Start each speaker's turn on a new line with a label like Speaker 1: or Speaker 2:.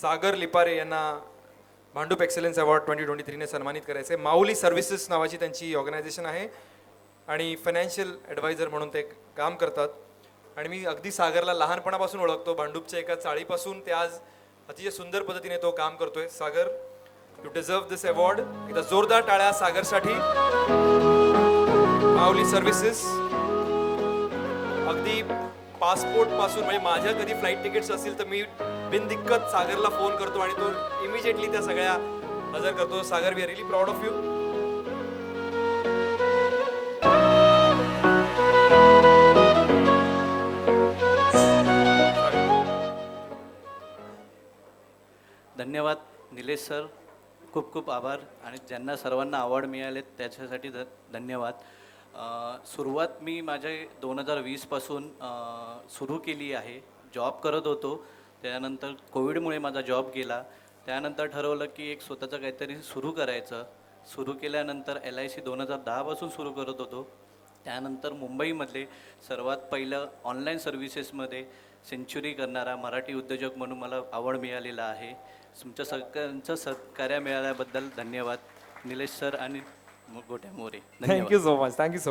Speaker 1: सागर लिपारे यांना Bhandup excellence award twenty twenty थ्रीने सन्मानित करायचे माऊली सर्व्हिसेस नावाची त्यांची ऑर्गनायझेशन आहे आणि फायनान्शियल ॲडवायझर म्हणून ते काम करतात. आणि मी अगदी सागरला लहानपणापासून ओळखतो. भांडूपच्या एका चाळीपासून ते आज अतिशय सुंदर पद्धतीने तो काम करतोय. Sagar you deserve this award एकदा जोरदार टाळ्या सागरसाठी. माऊली सर्व्हिसेस. अगदी पासपोर्टपासून म्हणजे माझ्या कधी फ्लाईट तिकीट्स असतील तर मी बिनदिक्कत सागरला फोन करतो आणि तो इमिजिएटली त्या सगळ्या हजर करतो. Sagar we are really proud of you
Speaker 2: धन्यवाद निलेश सर खूप खूप आभार आणि ज्यांना सर्वांना अवॉर्ड मिळाले त्याच्यासाठी ध धन्यवाद. सुरुवात मी माझ्या दोन हजार वीसपासून सुरू केली आहे. जॉब करत होतो. त्यानंतर कोविडमुळे माझा जॉब गेला. त्यानंतर ठरवलं की एक स्वतःचं काहीतरी सुरू करायचं. सुरू केल्यानंतर एल आय सी दोन हजार दहापासून सुरू करत होतो. त्यानंतर मुंबईमधले सर्वात पहिलं ऑनलाईन सर्व्हिसेसमध्ये सेंच्युरी करणारा मराठी उद्योजक म्हणून मला आवड मिळालेला आहे. तुमच्या सगळ्यांचं सहकार्य मिळाल्याबद्दल धन्यवाद. निलेश सर आणि Gotya More.
Speaker 1: Thank you so much thank you so much